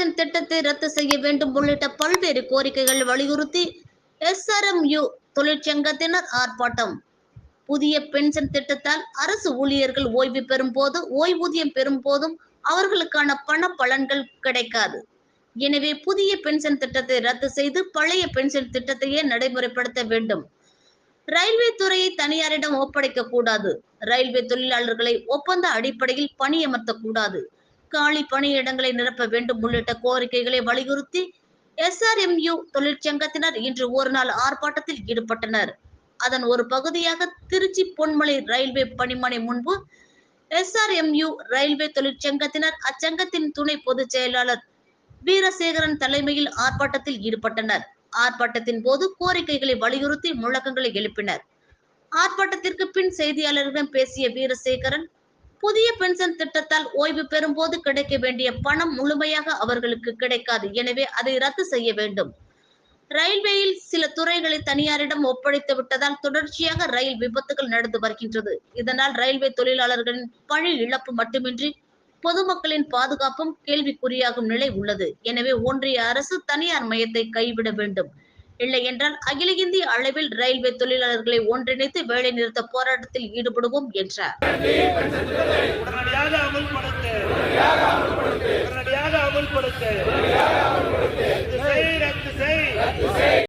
Pension திட்டத்தை ரத்து செய்ய வேண்டும் உள்ளிட்ட பல்வேறு கோரிக்கைகள் வலியுறுத்தி எஸ்ஆர்எம்யூ தொழிற்சங்கத்தினர் ஆர்ப்பாட்டம். புதிய பென்ஷன் திட்டத்தால் அரசு ஊழியர்கள் ஓய்வு பெறும் போது ஓய்வூதியம் பெறும் போதும் அவர்களுக்கான பண பலன்கள் கிடைக்காது. எனவே புதிய பென்ஷன் திட்டத்தை ரத்து செய்து பழைய பென்ஷன் திட்டத்தையே நடைமுறைப்படுத்த வேண்டும். ரயில்வே துறையை தனியாரிடம் ஒப்படைக்க கூடாது. ரயில்வே தொழிலாளர்களை ஒப்பந்த அடிப்படையில் பணியமர்த்த கூடாது. காலி பணியிடங்களை நிரப்ப வேண்டும் உள்ளிட்ட கோரிக்கைகளை வலியுறுத்தி எஸ்ஆர்எம்யூ தொழிற்சங்கத்தினர் இன்று ஒரு நாள் ஆர்ப்பாட்டத்தில் ஈடுபட்டனர். அதன் ஒரு பகுதியாக திருச்சி பொன்மலை ரயில்வே பணிமனை முன்பு எஸ்ஆர்எம்யூ ரயில்வே தொழிற்சங்கத்தினர் அச்சங்கத்தின் துணை பொதுச் செயலாளர் வீரசேகரன் தலைமையில் ஆர்ப்பாட்டத்தில் ஈடுபட்டனர். ஆர்ப்பாட்டத்தின் போது கோரிக்கைகளை வலியுறுத்தி முழக்கங்களை எழுப்பினர். ஆர்ப்பாட்டத்திற்கு பின் செய்தியாளர்களிடம் பேசிய வீரசேகரன் புதிய பென்ஷன் திட்டத்தால் ஓய்வு பெறும்போது கிடைக்க வேண்டிய பணம் முழுமையாக அவர்களுக்கு கிடைக்காது. எனவே அதை ரத்து செய்ய வேண்டும். ரயில்வேயில் சில துறைகளை தனியாரிடம் ஒப்படைத்து விட்டதால் தொடர்ச்சியாக ரயில் விபத்துகள் நடந்து வருகின்றது. இதனால் ரயில்வே தொழிலாளர்களின் பழி இழப்பு மட்டுமின்றி பொதுமக்களின் பாதுகாப்பும் கேள்விக்குறியாகும் நிலை உள்ளது. எனவே ஒன்றிய அரசு தனியார் மையத்தை கைவிட வேண்டும். இல்லை என்றால் அகில இந்திய அளவில் ரயில்வே தொழிலாளர்களை ஒன்றிணைத்து வேலை நிறுத்த போராட்டத்தில் ஈடுபடுவோம் என்றார். அமல்படுத்த.